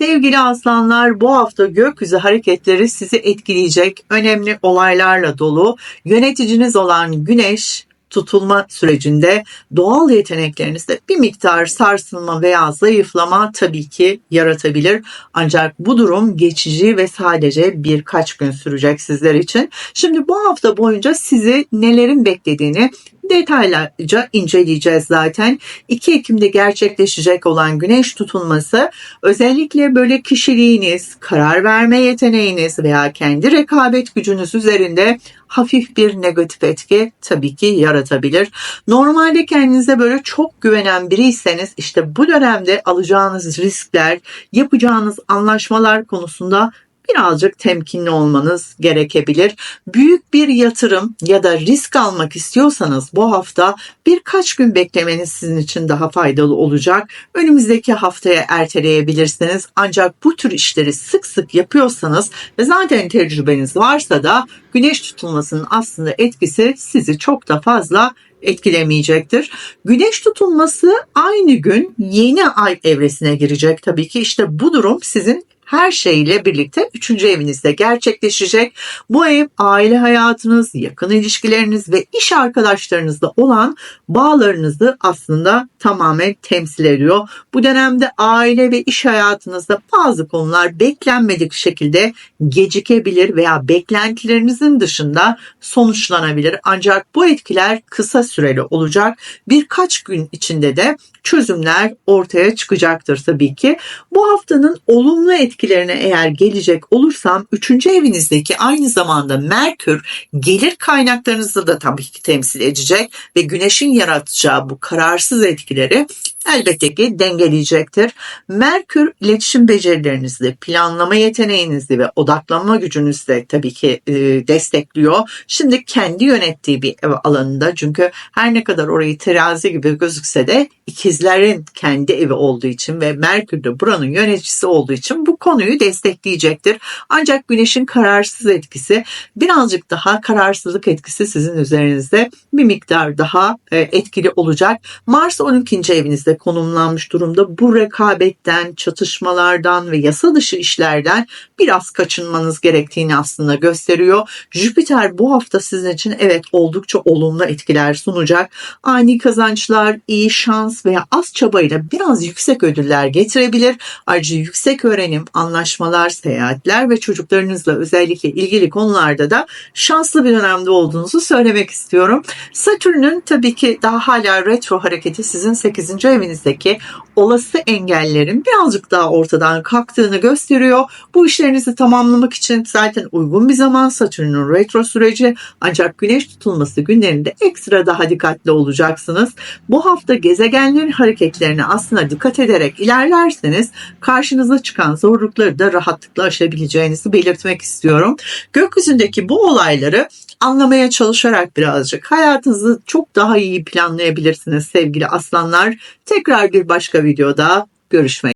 Sevgili aslanlar bu hafta gökyüzü hareketleri sizi etkileyecek önemli olaylarla dolu. Yöneticiniz olan Güneş tutulma sürecinde doğal yeteneklerinizde bir miktar sarsılma veya zayıflama tabii ki yaratabilir. Ancak bu durum geçici ve sadece birkaç gün sürecek sizler için. Şimdi bu hafta boyunca sizi nelerin beklediğini detaylıca inceleyeceğiz zaten. 2 Ekim'de gerçekleşecek olan güneş tutulması özellikle böyle kişiliğiniz, karar verme yeteneğiniz veya kendi rekabet gücünüz üzerinde hafif bir negatif etki tabii ki yaratabilir. Normalde kendinize böyle çok güvenen biriyseniz işte bu dönemde alacağınız riskler, yapacağınız anlaşmalar konusunda birazcık temkinli olmanız gerekebilir. Büyük bir yatırım ya da risk almak istiyorsanız bu hafta birkaç gün beklemeniz sizin için daha faydalı olacak. Önümüzdeki haftaya erteleyebilirsiniz. Ancak bu tür işleri sık sık yapıyorsanız ve zaten tecrübeniz varsa da güneş tutulmasının aslında etkisi sizi çok da fazla etkilemeyecektir. Güneş tutulması aynı gün yeni ay evresine girecek tabii ki. İşte bu durum sizin her şeyle birlikte üçüncü evinizde gerçekleşecek. Bu ev aile hayatınız, yakın ilişkileriniz ve iş arkadaşlarınızla olan bağlarınızı aslında tamamen temsil ediyor. Bu dönemde aile ve iş hayatınızda bazı konular beklenmedik şekilde gecikebilir veya beklentilerinizin dışında sonuçlanabilir. Ancak bu etkiler kısa süreli olacak. Birkaç gün içinde de çözümler ortaya çıkacaktır tabii ki. Bu haftanın olumlu etkilerine eğer gelecek olursam 3. evinizdeki aynı zamanda Merkür gelir kaynaklarınızı da tabii ki temsil edecek ve güneşin yaratacağı bu kararsız etkileri elbette ki dengeleyecektir. Merkür iletişim becerilerinizi, planlama yeteneğinizi ve odaklanma gücünüzü de tabii ki e, destekliyor. Şimdi kendi yönettiği bir ev alanında çünkü her ne kadar orayı terazi gibi gözükse de ikizlerin kendi evi olduğu için ve Merkür de buranın yöneticisi olduğu için bu konuyu destekleyecektir. Ancak güneşin kararsız etkisi birazcık daha kararsızlık etkisi sizin üzerinizde bir miktar daha e, etkili olacak. Mars 12. evinizde konumlanmış durumda. Bu rekabetten, çatışmalardan ve yasa dışı işlerden biraz kaçınmanız gerektiğini aslında gösteriyor. Jüpiter bu hafta sizin için evet oldukça olumlu etkiler sunacak. Ani kazançlar, iyi şans veya az çabayla biraz yüksek ödüller getirebilir. Ayrıca yüksek öğrenim, anlaşmalar, seyahatler ve çocuklarınızla özellikle ilgili konularda da şanslı bir dönemde olduğunuzu söylemek istiyorum. Satürn'ün tabii ki daha hala retro hareketi sizin 8. evinizdeki olası engellerin birazcık daha ortadan kalktığını gösteriyor. Bu işlerinizi tamamlamak için zaten uygun bir zaman Satürn'ün retro süreci ancak güneş tutulması günlerinde ekstra daha dikkatli olacaksınız. Bu hafta gezegenlerin hareketlerine aslında dikkat ederek ilerlerseniz karşınıza çıkan zorlukları da rahatlıkla aşabileceğinizi belirtmek istiyorum. Gökyüzündeki bu olayları anlamaya çalışarak birazcık hayatınızı çok daha iyi planlayabilirsiniz sevgili aslanlar. Tekrar bir başka videoda görüşmek